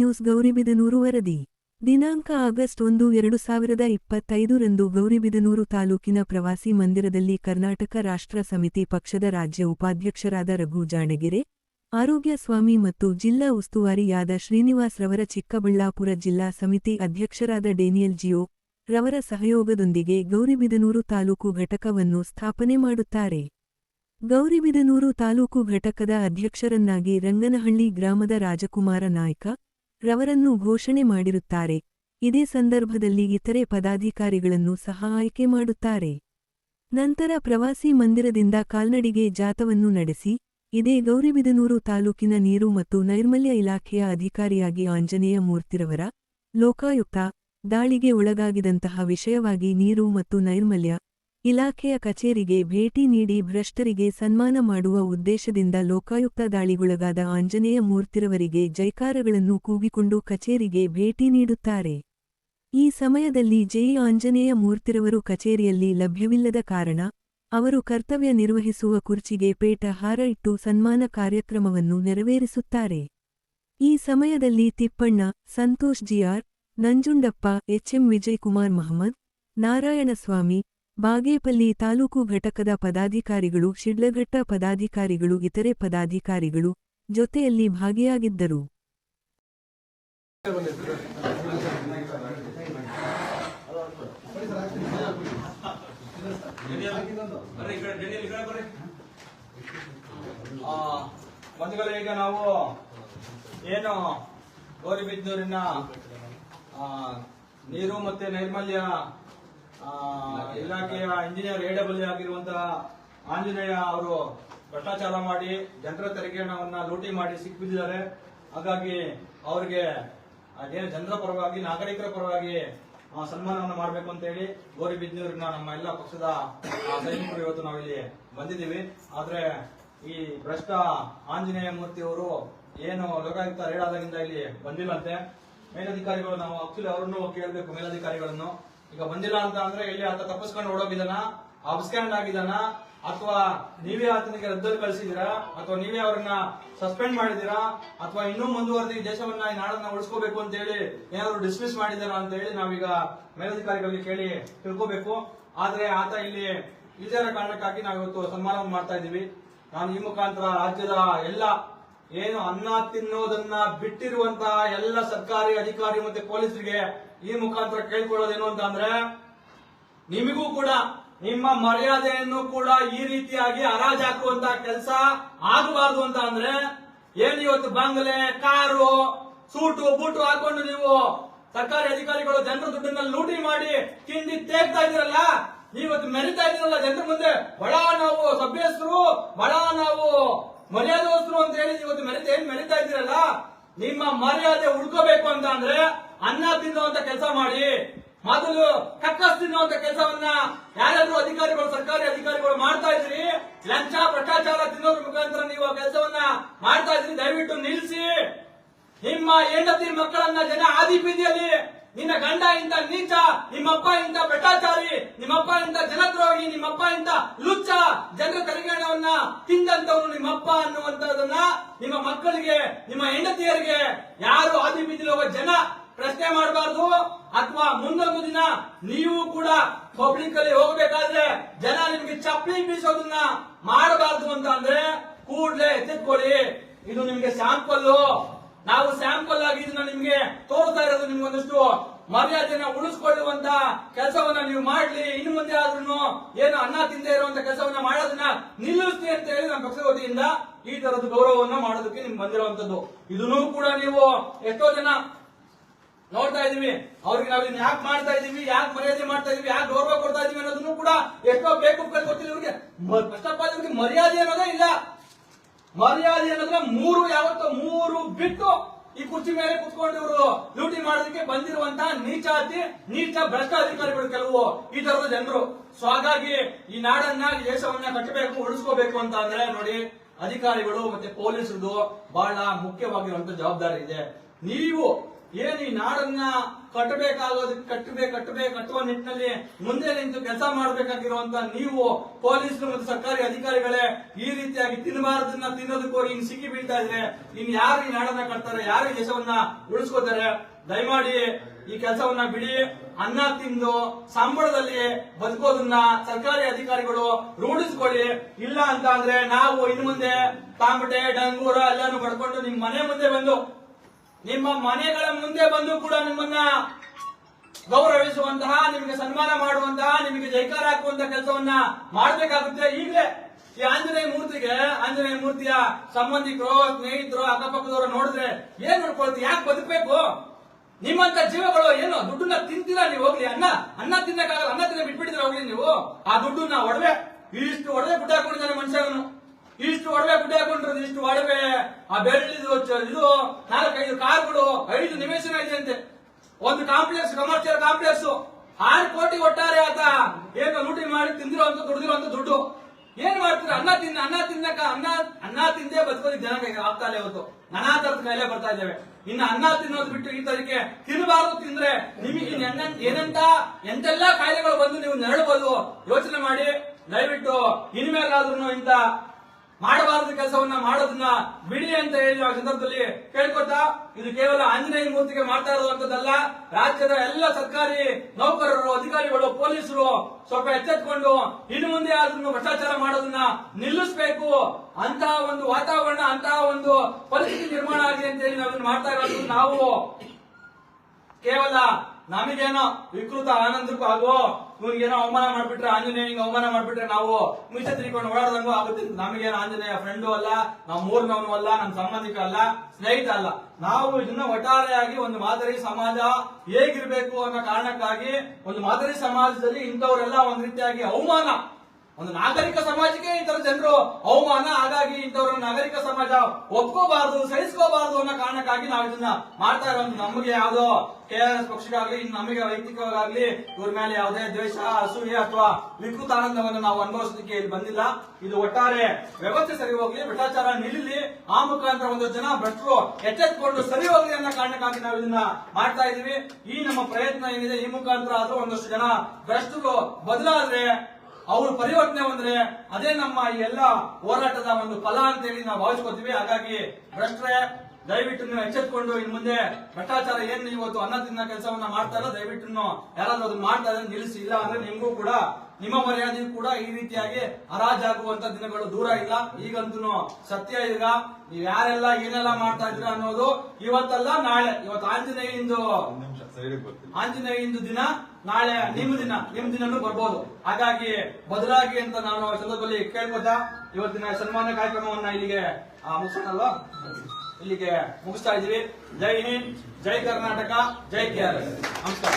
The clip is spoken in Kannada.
ನ್ಯೂಸ್ ಗೌರಿಬಿದನೂರು ವರದಿ. ದಿನಾಂಕ ಆಗಸ್ಟ್ ಒಂದು, ಎರಡು ಸಾವಿರದ ಇಪ್ಪತ್ತೈದರಂದು ಗೌರಿಬಿದನೂರು ತಾಲೂಕಿನ ಪ್ರವಾಸಿ ಮಂದಿರದಲ್ಲಿ ಕರ್ನಾಟಕ ರಾಷ್ಟ್ರ ಸಮಿತಿ ಪಕ್ಷದ ರಾಜ್ಯ ಉಪಾಧ್ಯಕ್ಷರಾದ ರಘು ಜಾಣಗೆರೆ, ಆರೋಗ್ಯ ಸ್ವಾಮಿ ಮತ್ತು ಜಿಲ್ಲಾ ಉಸ್ತುವಾರಿಯಾದ ಶ್ರೀನಿವಾಸ್ ರವರ ಚಿಕ್ಕಬಳ್ಳಾಪುರ ಜಿಲ್ಲಾ ಸಮಿತಿ ಅಧ್ಯಕ್ಷರಾದ ಡೇನಿಯಲ್ ಜಿಯೋ ರವರ ಸಹಯೋಗದೊಂದಿಗೆ ಗೌರಿಬಿದನೂರು ತಾಲೂಕು ಘಟಕವನ್ನು ಸ್ಥಾಪನೆ ಮಾಡುತ್ತಾರೆ. ಗೌರಿಬಿದನೂರು ತಾಲೂಕು ಘಟಕದ ಅಧ್ಯಕ್ಷರನ್ನಾಗಿ ರಂಗನಹಳ್ಳಿ ಗ್ರಾಮದ ರಾಜಕುಮಾರ ನಾಯ್ಕ ರವರನ್ನು ಘೋಷಣೆ ಮಾಡಿರುತ್ತಾರೆ. ಇದೇ ಸಂದರ್ಭದಲ್ಲಿ ಇತರೆ ಪದಾಧಿಕಾರಿಗಳನ್ನು ಸಹ ಆಯ್ಕೆ ಮಾಡುತ್ತಾರೆ. ನಂತರ ಪ್ರವಾಸಿ ಮಂದಿರದಿಂದ ಕಾಲ್ನಡಿಗೆ ಜಾಥವನ್ನು ನಡೆಸಿ, ಇದೇ ಗೌರಿಬಿದನೂರು ತಾಲೂಕಿನ ನೀರು ಮತ್ತು ನೈರ್ಮಲ್ಯ ಇಲಾಖೆಯ ಅಧಿಕಾರಿಯಾಗಿ ಆಂಜನೇಯ ಮೂರ್ತಿರವರ, ಲೋಕಾಯುಕ್ತ, ದಾಳಿಗೆ ಒಳಗಾಗಿದಂತಹ ವಿಷಯವಾಗಿ ನೀರು ಮತ್ತು ನೈರ್ಮಲ್ಯ ಇಲಾಖೆಯ ಕಚೇರಿಗೆ ಭೇಟಿ ನೀಡಿ ಭ್ರಷ್ಟರಿಗೆ ಸನ್ಮಾನ ಮಾಡುವ ಉದ್ದೇಶದಿಂದ ಲೋಕಾಯುಕ್ತ ದಾಳಿಗೊಳಗಾದ ಆಂಜನೇಯ ಮೂರ್ತಿರವರಿಗೆ ಜೈಕಾರಗಳನ್ನು ಕೂಗಿಕೊಂಡು ಕಚೇರಿಗೆ ಭೇಟಿ ನೀಡುತ್ತಾರೆ. ಈ ಸಮಯದಲ್ಲಿ ಜೈ ಆಂಜನೇಯ ಮೂರ್ತಿರವರು ಕಚೇರಿಯಲ್ಲಿ ಲಭ್ಯವಿಲ್ಲದ ಕಾರಣ, ಅವರು ಕರ್ತವ್ಯ ನಿರ್ವಹಿಸುವ ಕುರ್ಚಿಗೆ ಪೇಟ ಹಾರ ಇಟ್ಟು ಸನ್ಮಾನ ಕಾರ್ಯಕ್ರಮವನ್ನು ನೆರವೇರಿಸುತ್ತಾರೆ. ಈ ಸಮಯದಲ್ಲಿ ತಿಪ್ಪಣ್ಣ, ಸಂತೋಷ್ ಜಿಆರ್ ನಂಜುಂಡಪ್ಪ, ಎಚ್ಎಂ ವಿಜಯಕುಮಾರ್ ಮಹಮ್ಮದ್, ನಾರಾಯಣಸ್ವಾಮಿ ಬಾಗೇಪಲ್ಲಿ ತಾಲೂಕು ಘಟಕದ ಪದಾಧಿಕಾರಿಗಳು, ಶಿಡ್ಲಘಟ್ಟ ಪದಾಧಿಕಾರಿಗಳು, ಇತರೆ ಪದಾಧಿಕಾರಿಗಳು ಜೊತೆಯಲ್ಲಿ ಭಾಗಿಯಾಗಿದ್ದರು. ಈಗ ನಾವು ಏನು ನೀರು ಮತ್ತೆ ನೈರ್ಮಲ್ಯ ಇಲಾಖೆಯ ಇಂಜಿನಿಯರ್ ಎ ಡಬ್ಲ್ಯೂ ಆಗಿರುವಂತಹ ಆಂಜನೇಯ ಅವರು ಭ್ರಷ್ಟಾಚಾರ ಮಾಡಿ ಜನರ ತೆರಿಗೆ ಹಣವನ್ನ ಲೂಟಿ ಮಾಡಿ ಸಿಕ್ಕಿಬಿದ್ದಿದ್ದಾರೆ ಹಾಗಾಗಿ ಅವರಿಗೆ ಜನರ ಪರವಾಗಿ, ನಾಗರಿಕರ ಪರವಾಗಿ ಸನ್ಮಾನವನ್ನು ಮಾಡಬೇಕು ಅಂತ ಹೇಳಿ ಗೌರಿಬಿದನೂರಿನ ನಮ್ಮ ಎಲ್ಲ ಪಕ್ಷದ ಸೈನಿಕರು ಇವತ್ತು ನಾವಿಲ್ಲಿ ಬಂದಿದ್ದೀವಿ. ಆದ್ರೆ ಈ ಭ್ರಷ್ಟ ಆಂಜನೇಯ ಮೂರ್ತಿ ಅವರು ಏನು ಲೋಕಾಯುಕ್ತ ರೇಡಾದಾಗಿಂದ ಇಲ್ಲಿ ಬಂದಿಲ್ಲಂತೆ. ಮೇಲಧಿಕಾರಿಗಳು ನಾವು ಆಕ್ಚುಲಿ ಅವರನ್ನು ಕೇಳಬೇಕು ಮೇಲಧಿಕಾರಿಗಳನ್ನು. ಈಗ ಬಂದಿಲ್ಲ ಅಂತ ಅಂದ್ರೆ ಇಲ್ಲಿ ಆತ ತಪ್ಪಿಸ್ಕೊಂಡು ಓಡೋಗಿದಾನ ಅಬ್ಸ್ಕ್ಯಾಂಡ್ ಆಗಿದಾನ ಅಥವಾ ನೀವೇ ಆತನಿಗೆ ರದ್ದಲ್ಲಿ ಕಳಿಸಿದೀರಾ ಅಥವಾ ನೀವೇ ಅವ್ರನ್ನ ಸಸ್ಪೆಂಡ್ ಮಾಡಿದೀರಾ ಅಥವಾ ಇನ್ನೂ ಮುಂದುವರೆದು ಈ ದೇಶವನ್ನ, ಈ ನಾಡನ್ನ ಉಳಿಸ್ಕೋಬೇಕು ಅಂತ ಹೇಳಿ ಏನಾದ್ರು ಡಿಸ್ಮಿಸ್ ಮಾಡಿದಾರಾ ಅಂತ ಹೇಳಿ ನಾವೀಗ ಮೇಲಧಿಕಾರಿಗಳಿಗೆ ಕೇಳಿ ತಿಳ್ಕೋಬೇಕು. ಆದ್ರೆ ಆತ ಇಲ್ಲಿ ಇತರ ಕಾರಣಕ್ಕಾಗಿ ನಾವು ಇವತ್ತು ಸನ್ಮಾನವನ್ನು ಮಾಡ್ತಾ ಇದ್ದೀವಿ. ನಾನು ಈ ಮುಖಾಂತರ ರಾಜ್ಯದ ಎಲ್ಲ ಏನು ಅನ್ನ ತಿನ್ನೋದನ್ನ ಬಿಟ್ಟಿರುವಂತಹ ಎಲ್ಲ ಸರ್ಕಾರಿ ಅಧಿಕಾರಿ ಮತ್ತೆ ಪೊಲೀಸರಿಗೆ ಈ ಮುಖಾಂತರ ಕೇಳ್ಕೊಳ್ಳೋದೇನು ಅಂತ ಅಂದ್ರೆ, ನಿಮಗೂ ಕೂಡ, ನಿಮ್ಮ ಮರ್ಯಾದೆಯನ್ನು ಕೂಡ ಈ ರೀತಿಯಾಗಿ ಹರಾಜಾಕುವಂತ ಕೆಲಸ ಆಗಬಾರದು ಅಂತ ಅಂದ್ರೆ, ಏನ್ ಇವತ್ತು ಬಂಗಲೆ, ಕಾರು, ಸೂಟು, ಬೂಟು ಹಾಕೊಂಡು ನೀವು ಸರ್ಕಾರಿ ಅಧಿಕಾರಿಗಳು ಜನರ ದುಡ್ಡನ್ನ ಲೂಟಿ ಮಾಡಿ ತಿಂಡಿ ತೇಗ್ತಾ ಇದ್ದೀರಲ್ಲ ನೀವತ್ತು ಮೆರಿತಾ ಇದ್ದೀರಲ್ಲ ಜನರ ಮುಂದೆ ಬಡ ನಾವು ಸಭ್ಯಸ್ಥರು ಬಡ ನಾವು ಮರ್ಯಾದೋಸ್ತರು ಅಂತ ಹೇಳಿ ಇವತ್ತು ಮೆರೆತ ಏನ್ ಮೆರಿತಾ ಇದ್ದೀರಲ್ಲ? ನಿಮ್ಮ ಮರ್ಯಾದೆ ಉಳ್ಕೋಬೇಕು ಅಂತ ಅಂದ್ರೆ ಅನ್ನ ತಿನ್ನುವಂತ ಕೆಲಸ ಮಾಡಿ. ಮೊದಲು ಕಕ್ಕಸ್ ತಿನ್ನುವಂತ ಕೆಲಸವನ್ನ ಯಾರಾದ್ರೂ ಅಧಿಕಾರಿಗಳು, ಸರ್ಕಾರಿ ಅಧಿಕಾರಿಗಳು ಮಾಡ್ತಾ ಇದ್ರಿ ಲಂಚ, ಭ್ರಷ್ಟಾಚಾರ ತಿನ್ನೋದ್ರ ಮುಖಾಂತರ ನೀವು ಆ ಕೆಲಸವನ್ನ ಮಾಡ್ತಾ ಇದ್ರಿ ದಯವಿಟ್ಟು ನಿಲ್ಲಿಸಿ ನಿಮ್ಮ ಹೆಂಡತಿ ಮಕ್ಕಳನ್ನ ಜನ ಆದಿ ಬೀದಿಯಲ್ಲಿ ನಿನ್ನ ಗಂಡ ಇಂತ ನೀಚ, ನಿಮ್ಮಪ್ಪ ಇಂತ ಬೆಟ್ಟಾಚಾರಿ ನಿಮ್ಮಪ್ಪ ಇಂತ ಜನದ್ರೋಹಿ, ನಿಮ್ಮಪ್ಪ ಇಂತ ಲುಚ್ಚ ಜನರ ತೆರಿಗೆ ಹಣವನ್ನ ತಿಂದಂತವನು ನಿಮ್ಮಪ್ಪ ಅನ್ನುವಂತದನ್ನ ನಿಮ್ಮ ಮಕ್ಕಳಿಗೆ, ನಿಮ್ಮ ಹೆಂಡತಿಯರಿಗೆ ಯಾರು ಆದಿ ಹೋಗೋ ಜನ ಪ್ರಶ್ನೆ ಮಾಡಬಾರ್ದು. ಅಥವಾ ಮುಂದೊಂದು ದಿನ ನೀವು ಕೂಡ ಪಬ್ಲಿಕ್ ಅಲ್ಲಿ ಹೋಗ್ಬೇಕಾದ್ರೆ ಜನ ನಿಮ್ಗೆ ಚಪ್ಪಲಿ ಬೀಸೋದನ್ನ ಮಾಡಬಾರ್ದು ಅಂತ ಅಂದ್ರೆ ಕೂಡ್ಲೆ ಎಚ್ಚೆತ್ಕೊಳ್ಳಿ ಇದು ನಿಮ್ಗೆ ಸ್ಯಾಂಪಲ್ ನಾವು ಸ್ಯಾಂಪಲ್ ಆಗಿ ಇದನ್ನ ನಿಮ್ಗೆ ತೋರ್ತಾ ಇರೋದು ನಿಮ್ಗೆ ಒಂದಷ್ಟು ಮರ್ಯಾದೆನ ಉಳಿಸ್ಕೊಳ್ಳುವಂತ ಕೆಲಸವನ್ನ ನೀವು ಮಾಡ್ಲಿ. ಇನ್ನು ಮುಂದೆ ಆದ್ರೂ ಏನು ಅನ್ನ ತಿಂದೇ ಇರುವಂತ ಕೆಲಸವನ್ನ ಮಾಡೋದನ್ನ ನಿಲ್ಲಿಸಿ ಅಂತ ಹೇಳಿ ನಮ್ಮ ಪಕ್ಷದ ವತಿಯಿಂದ ಈ ತರದ ಗೌರವವನ್ನ ಮಾಡೋದಕ್ಕೆ ನಿಮ್ಗೆ ಬಂದಿರುವಂತದ್ದು. ಇದನ್ನು ಕೂಡ ನೀವು ಎಷ್ಟೋ ಜನ ನೋಡ್ತಾ ಇದೀವಿ ಅವ್ರಿಗೆ ನಾವು ಇದನ್ನ ಯಾಕೆ ಮಾಡ್ತಾ ಇದೀವಿ ಯಾಕೆ ಮರ್ಯಾದೆ ಮಾಡ್ತಾ ಇದೀವಿ ಯಾಕೆ ಗೌರವ ಕೊಡ್ತಾ ಇದೀವಿ ಅನ್ನೋದನ್ನು ಕೂಡ ಎಷ್ಟೋ ಬೇಕು ಗೊತ್ತಿಲ್ಲ ಇವ್ರಿಗೆ ಫಸ್ಟ್ ಆಫ್ ಆಲ್ ಇವ್ರಿಗೆ ಮರ್ಯಾದೆ ಅನ್ನೋದೇ ಇಲ್ಲ. ಮರ್ಯಾದೆ ಅನ್ನೋದ್ರೆ ಮೂರು, ಯಾವತ್ತೋ ಮೂರು ಬಿಟ್ಟು ಈ ಕುರ್ಚಿ ಮೇಲೆ ಕುತ್ಕೊಂಡು ಡ್ಯೂಟಿ ಮಾಡೋದಕ್ಕೆ ಬಂದಿರುವಂತಹ ನೀಚಾತಿ, ನೀಚ ಭ್ರಷ್ಟ ಅಧಿಕಾರಿಗಳು ಕೆಲವು ಈ ತರದ ಜನರು. ಸೊ ಹಾಗಾಗಿ ಈ ನಾಡನ್ನ ದೇಶವನ್ನ ಕಟ್ಟಬೇಕು, ಉಳಿಸ್ಕೋಬೇಕು ಅಂತ ಅಂದ್ರೆ ನೋಡಿ, ಅಧಿಕಾರಿಗಳು ಮತ್ತೆ ಪೊಲೀಸರದು ಬಹಳ ಮುಖ್ಯವಾಗಿರುವಂತ ಜವಾಬ್ದಾರಿ ಇದೆ. ನೀವು ಏನು ಈ ನಾಡನ್ನ ಕಟ್ಟಬೇಕಾಗೋದಕ್ಕೆ ಕಟ್ಟಬೇಕು ಕಟ್ಟಬೇಕು, ಕಟ್ಟುವ ನಿಟ್ಟಿನಲ್ಲಿ ಮುಂದೆ ನಿಂತು ಕೆಲಸ ಮಾಡಬೇಕಾಗಿರುವಂತ ನೀವು ಪೊಲೀಸರು ಮತ್ತು ಸರ್ಕಾರಿ ಅಧಿಕಾರಿಗಳೇ ಈ ರೀತಿಯಾಗಿ ತಿನ್ನಬಾರದನ್ನ ತಿನ್ನೋದಕ್ಕೋಗಿ ಇನ್ ಸಿಕ್ಕಿ ಬೀಳ್ತಾ ಇದ್ರೆ ಇನ್ ಯಾರು ಈ ನಾಡನ್ನ ಕಟ್ತಾರೆ, ಯಾರು ಈ ದೇಶವನ್ನ ಉಳಿಸ್ಕೋತಾರೆ, ದಯಮಾಡಿ ಈ ಕೆಲಸವನ್ನ ಬಿಡಿ. ಅನ್ನ ತಿಂದು ಸಂಬಳದಲ್ಲಿ ಬದುಕೋದನ್ನ ಸರ್ಕಾರಿ ಅಧಿಕಾರಿಗಳು ರೂಢಿಸ್ಕೊಳ್ಳಿ. ಇಲ್ಲ ಅಂತ ಅಂದ್ರೆ ನಾವು ಇನ್ನು ಮುಂದೆ ತಾಂಬಟೆ, ಡಂಗೂರ ಎಲ್ಲಾನು ಪಡ್ಕೊಂಡು ನಿಮ್ ಮನೆ ಮುಂದೆ ಬಂದು ನಿಮ್ಮ ಮನೆಗಳ ಮುಂದೆ ಬಂದು ಕೂಡ ನಿಮ್ಮನ್ನ ಗೌರವಿಸುವಂತಹ, ನಿಮಗೆ ಸನ್ಮಾನ ಮಾಡುವಂತಹ, ನಿಮಗೆ ಜೈಕಾರ ಹಾಕುವಂತಹ ಕೆಲಸವನ್ನ ಮಾಡಬೇಕಾಗುತ್ತೆ. ಈಗಲೇ ಈ ಆಂಜನೇಯ ಮೂರ್ತಿಗೆ, ಆಂಜನೇಯ ಮೂರ್ತಿಯ ಸಂಬಂಧಿಕರು, ಸ್ನೇಹಿತರು, ಅಕ್ಕಪಕ್ಕದವರು ನೋಡಿದ್ರೆ ಏನ್ ನೋಡ್ಕೊಳ್ತೀವಿ ಯಾಕೆ ಬದುಕಬೇಕು? ನಿಮ್ಮಂತ ಜೀವಗಳು ಏನು? ದುಡ್ಡನ್ನ ತಿಂತೀರಾ ನೀವು ಹೋಗ್ಲಿ? ಅನ್ನ ಅನ್ನ ತಿನ್ನಕ್ಕಾಗಲ್ಲ, ಅನ್ನ ತಿನ್ನ ಬಿಟ್ಬಿಟ್ಟಿದ್ರೆ ಹೋಗ್ಲಿ ನೀವು? ಆ ದುಡ್ಡನ್ನ ಒಡವೆ, ಇಷ್ಟು ಒಡವೆ ಬಿಟ್ಟು ಹಾಕೊಂಡಿದ್ದಾನೆ ಮನುಷ್ಯನು ಇಷ್ಟು ಒಡವೆ ಗುಡ್ಡೆ ಹಾಕೊಂಡಿರೋದು ಇಷ್ಟು ಒಡವೆ, ಆ ಬೆಲ್ಟ್ ಇದು, ನಾಲ್ಕೈದು ಕಾರ್ಗಳು, ಐದು ನಿವೇಶನ ಇದೆ ಅಂತೆ ಒಂದು ಕಾಂಪ್ಲೆಕ್ಸ್ ಕಮರ್ಷಿಯಲ್ ಕಾಂಪ್ಲೆಕ್ಸ್ ಆರು ಕೋಟಿ ಒಟ್ಟಾರೆ ಆತ ಏನು ಲೂಟಿ ಮಾಡಿ ತಿಂದಿರುವಂತ, ದುಡ್ದಿರುವಂತ ದುಡ್ಡು. ಏನ್ ಮಾಡ್ತೀರಾ? ಅನ್ನ ತಿನ್ನ ಅನ್ನ ತಿನ್ನಕ, ಅನ್ನ ಅನ್ನ ತಿಂದೇ ಬದುಕೋದಿಕ್ ಜನ ಆಗ್ತಾ ಇಲ್ಲ ಇವತ್ತು ನಾನಾ ತರದ ಮೇಲೆ ಬರ್ತಾ ಇದ್ದೇವೆ. ಇನ್ನು ಅನ್ನ ತಿನ್ನೋದು ಬಿಟ್ಟು ಈ ತರಕ್ಕೆ ತಿನ್ನಬಾರದು ತಿಂದ್ರೆ ನಿಮಗೆ ಏನಂತ, ಎಂತೆಲ್ಲಾ ಕಾಯಿಲೆಗಳು ಬಂದು ನೀವು ನೆರಳಬಹುದು ಯೋಚನೆ ಮಾಡಿ, ದಯವಿಟ್ಟು ಇನ್ಮೇಲಾದ್ರೂ ಇಂತ ಮಾಡಬಾರದು ಕೆಲಸವನ್ನ ಮಾಡೋದನ್ನ ಬಿಡಿ ಅಂತ ಹೇಳಿ ಆ ಸಂದರ್ಭದಲ್ಲಿ ಕೇಳ್ಕೊತಾ, ಇದು ಕೇವಲ ಆಂಜನೇಯ ಮೂರ್ತಿಗೆ ಮಾಡ್ತಾ ಇರುವಂತದ್ದಲ್ಲ. ರಾಜ್ಯದ ಎಲ್ಲ ಸರ್ಕಾರಿ ನೌಕರರು, ಅಧಿಕಾರಿಗಳು, ಪೊಲೀಸರು ಸ್ವಲ್ಪ ಎಚ್ಚೆತ್ಕೊಂಡು ಇನ್ನು ಮುಂದೆ ಅದನ್ನು ಭ್ರಷ್ಟಾಚಾರ ಮಾಡೋದನ್ನ ನಿಲ್ಲಿಸಬೇಕು. ಅಂತಹ ಒಂದು ವಾತಾವರಣ ಅಂತಹ ಒಂದು ಪರಿಸ್ಥಿತಿ ನಿರ್ಮಾಣ ಆಗಿದೆ ಅಂತ ಹೇಳಿ ನಾವು ಮಾಡ್ತಾ ಇರೋದು. ನಾವು ಕೇವಲ ನಮಗೇನೋ ವಿಕೃತ ಆನಂದಕ್ಕೂ ಆಗೋ ಇವ್ನಿಗೇನೋ ಅವಮಾನ ಮಾಡ್ಬಿಟ್ರೆ ಆಂಜನೇಯಂಗೆ ಅವಮಾನ ಮಾಡ್ಬಿಟ್ರೆ ನಾವು ಮುಂಚೆ ತಿಳ್ಕೊಂಡು ಓಡಾಡ್ದಂಗೂ ಆಗುತ್ತೆ. ನಮಗೇನು ಆಂಜನೇಯ ಫ್ರೆಂಡು ಅಲ್ಲ, ನಾವು ಮೂರ್ನವನು ಅಲ್ಲ ನಮ್ಮ ಸಂಬಂಧಿಕ ಅಲ್ಲ, ಸ್ನೇಹಿತ ಅಲ್ಲ. ನಾವು ಇದನ್ನ ಒಟ್ಟಾರೆಯಾಗಿ ಒಂದು ಮಾದರಿ ಸಮಾಜ ಹೇಗಿರ್ಬೇಕು ಅನ್ನೋ ಕಾರಣಕ್ಕಾಗಿ ಒಂದು ಮಾದರಿ ಸಮಾಜದಲ್ಲಿ ಇಂಥವರೆಲ್ಲ ಒಂದ್ ರೀತಿಯಾಗಿ ಅವಮಾನ. ಒಂದು ನಾಗರಿಕ ಸಮಾಜಕ್ಕೆ ಈ ತರ ಜನರು ಅವಮಾನ ಹಾಗಾಗಿ ಇಂಥವ್ರ ನಾಗರಿಕ ಸಮಾಜ ಒಪ್ಕೋಬಾರದು, ಸಹಿಸ್ಕೋಬಾರದು ಅನ್ನೋ ಕಾರಣಕ್ಕಾಗಿ ನಾವು ಇದನ್ನ ಮಾಡ್ತಾ ಇರೋದು. ನಮಗೆ ಯಾವ್ದೋ ಕೆ ಆರ್ ಎಸ್ ಪಕ್ಷಕ್ಕಾಗ್ಲಿ ನಮಗೆ ವೈಯಕ್ತಿಕವಾಗ್ಲಿ ಇವ್ರ ಮೇಲೆ ಯಾವುದೇ ದ್ವೇಷ, ಅಸೂಯೆ ಅಥವಾ ವಿಕೃತ ಆನಂದವನ್ನು ನಾವು ಅನುಭವಿಸೋದಕ್ಕೆ ಇಲ್ಲಿ ಬಂದಿಲ್ಲ. ಇದು ಒಟ್ಟಾರೆ ವ್ಯವಸ್ಥೆ ಸರಿ ಹೋಗ್ಲಿ, ಭ್ರಷ್ಟಾಚಾರ ನಿಲ್ಲಿ ಆ ಮುಖಾಂತರ ಒಂದು ಜನ ಭ್ರಷ್ಟರು ಎಚ್ಚೆತ್ಕೊಂಡು ಸರಿ ಹೋಗ್ಲಿ ಅನ್ನೋ ಕಾರಣಕ್ಕಾಗಿ ನಾವು ಇದನ್ನ ಮಾಡ್ತಾ ಇದೀವಿ. ಈ ನಮ್ಮ ಪ್ರಯತ್ನ ಏನಿದೆ, ಈ ಮುಖಾಂತರ ಆದ್ರೂ ಒಂದಷ್ಟು ಜನ ಭ್ರಷ್ಟರು ಬದಲಾದ್ರೆ ಅವರು ಪರಿವರ್ತನೆ ಬಂದ್ರೆ ಅದೇ ನಮ್ಮ ಈ ಎಲ್ಲ ಹೋರಾಟದ ಒಂದು ಫಲ ಅಂತ ಹೇಳಿ ನಾವು ಭಾವಿಸ್ಕೊತೀವಿ ಹಾಗಾಗಿ ಭ್ರಷ್ಟರೇ ದಯವಿಟ್ಟು ನೀವು ಎಚ್ಚೆತ್ಕೊಂಡು ಇನ್ ಮುಂದೆ ಭ್ರಷ್ಟಾಚಾರ ಏನ್ ಇವತ್ತು ಅನ್ನ ತಿನ್ನ ಕೆಲಸವನ್ನ ಮಾಡ್ತಾರ ದಯವಿಟ್ಟು ಯಾರಾದ್ರೂ ಅದನ್ನ ಮಾಡ್ತಾ ಇದ್ರೆ ನಿಲ್ಲಿಸಿ. ಇಲ್ಲ ಅಂದ್ರೆ ನಿಮಗೂ ಕೂಡ ನಿಮ್ಮ ಮರ್ಯಾದೆಯೂ ಕೂಡ ಈ ರೀತಿಯಾಗಿ ಹರಾಜಾಗುವಂತ ದಿನಗಳು ದೂರ ಇಲ್ಲ. ಈಗಂತೂ ಸತ್ಯ ಈಗ. ನೀವು ಯಾರೆಲ್ಲ ಏನೆಲ್ಲ ಮಾಡ್ತಾ ಇದ್ರ ಅನ್ನೋದು ಇವತ್ತಲ್ಲ ನಾಳೆ. ಇವತ್ತು ಆಂಜನೇಯ ಇಂದು ಆಂಜನೇಯ ಇಂದು ದಿನ. ನಾಳೆ ನಿಮ್ಮ ದಿನ, ನಿಮ್ಮ ದಿನನೂ ಬರ್ಬೋದು. ಹಾಗಾಗಿ ಬದಲಾಗಿ ಅಂತ ನಾನು ಸಂದರ್ಭದಲ್ಲಿ ಕೇಳ್ಬೋದಾ ಇವತ್ತಿನ ಸನ್ಮಾನ ಕಾರ್ಯಕ್ರಮವನ್ನ ಇಲ್ಲಿಗೆ ಮುಗಿಸೋಣಲ್ವಾ ಇಲ್ಲಿಗೆ ಮುಗಿಸ್ತಾ ಇದೀವಿ ಜೈ ಹಿಂದ್, ಜೈ ಕರ್ನಾಟಕ, ಜೈ ಕೆ ನಮಸ್ಕಾರ.